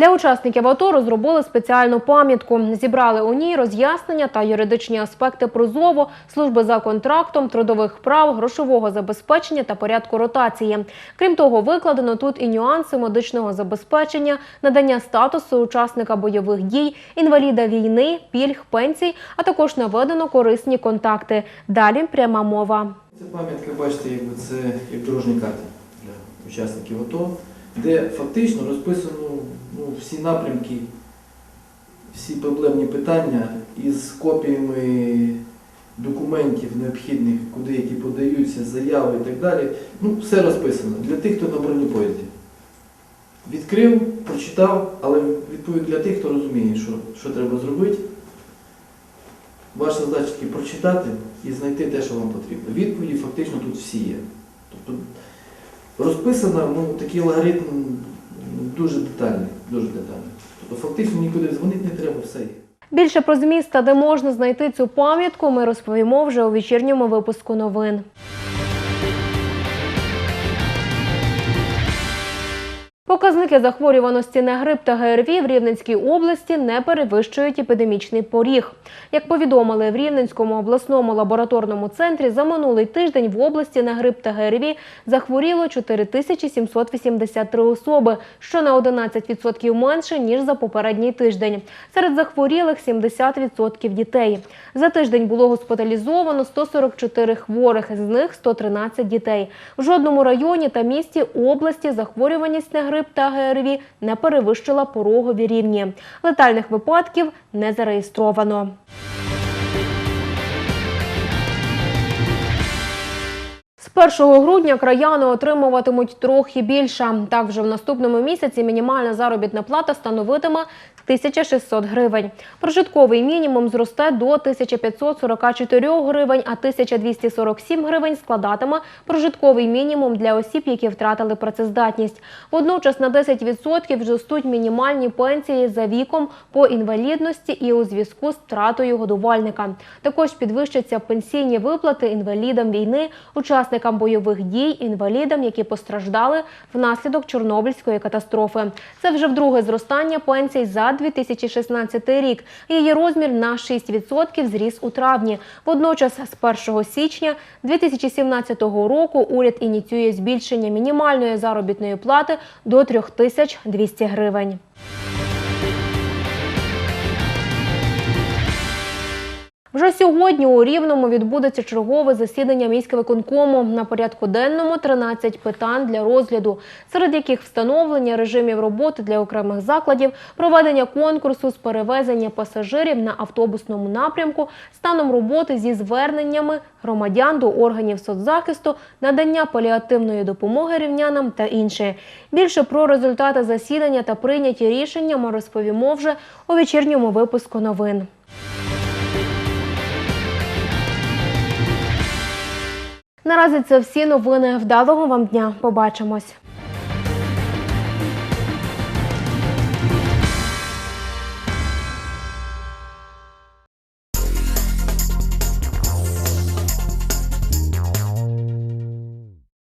Для учасників АТО розробили спеціальну пам'ятку. Зібрали у ній роз'яснення та юридичні аспекти прозово, служби за контрактом, трудових прав, грошового забезпечення та порядку ротації. Крім того, викладено тут і нюанси медичного забезпечення, надання статусу учасника бойових дій, інваліда війни, пільг, пенсій, а також наведено корисні контакти. Далі пряма мова. Це пам'ятка, бачите, це як дорожня карта для учасників АТО, де фактично розписано напрямки, всі проблемні питання із копіями документів необхідних, куди які подаються, заяви і так далі. Ну, все розписано для тих, хто на бронепоїзді. Відкрив, прочитав, але відповідь для тих, хто розуміє, що, що треба зробити. Ваша задача тільки прочитати і знайти те, що вам потрібно. Відповіді фактично тут всі є. Тобто розписано ну, такий алгоритм дуже детальний, дуже детальний. Тобто фактично нікуди дзвонити не треба, все є. Більше про зміст та де можна знайти цю пам'ятку, ми розповімо вже у вечірньому випуску новин. Показники захворюваності на грип та ГРВІ в Рівненській області не перевищують епідемічний поріг. Як повідомили в Рівненському обласному лабораторному центрі, за минулий тиждень в області на грип та ГРВІ захворіло 4783 особи, що на 11% менше, ніж за попередній тиждень. Серед захворілих 70% дітей. За тиждень було госпіталізовано 144 хворих, з них 113 дітей. В жодному районі та місті області захворюваність на грип та ГРВІ не перевищила порогові рівні. Летальних випадків не зареєстровано. З 1 грудня краяни отримуватимуть трохи більше. Так, вже в наступному місяці мінімальна заробітна плата становитиме 1600 гривень. Прожитковий мінімум зросте до 1544 гривень, а 1247 гривень складатиме прожитковий мінімум для осіб, які втратили працездатність. Водночас на 10% зростуть мінімальні пенсії за віком по інвалідності і у зв'язку з втратою годувальника. Також підвищаться пенсійні виплати інвалідам війни, учасникам бойових дій, інвалідам, які постраждали внаслідок Чорнобильської катастрофи. Це вже вдруге зростання пенсій за 2016 рік. Її розмір на 6% зріс у травні. Водночас, з 1 січня 2017 року уряд ініціює збільшення мінімальної заробітної плати до 3200 гривень. Вже сьогодні у Рівному відбудеться чергове засідання міськвиконкому. На порядку денному 13 питань для розгляду, серед яких встановлення режимів роботи для окремих закладів, проведення конкурсу з перевезення пасажирів на автобусному напрямку, станом роботи зі зверненнями громадян до органів соцзахисту, надання паліативної допомоги рівнянам та інше. Більше про результати засідання та прийняті рішення ми розповімо вже у вечірньому випуску новин. Наразі це всі новини. Вдалого вам дня. Побачимось.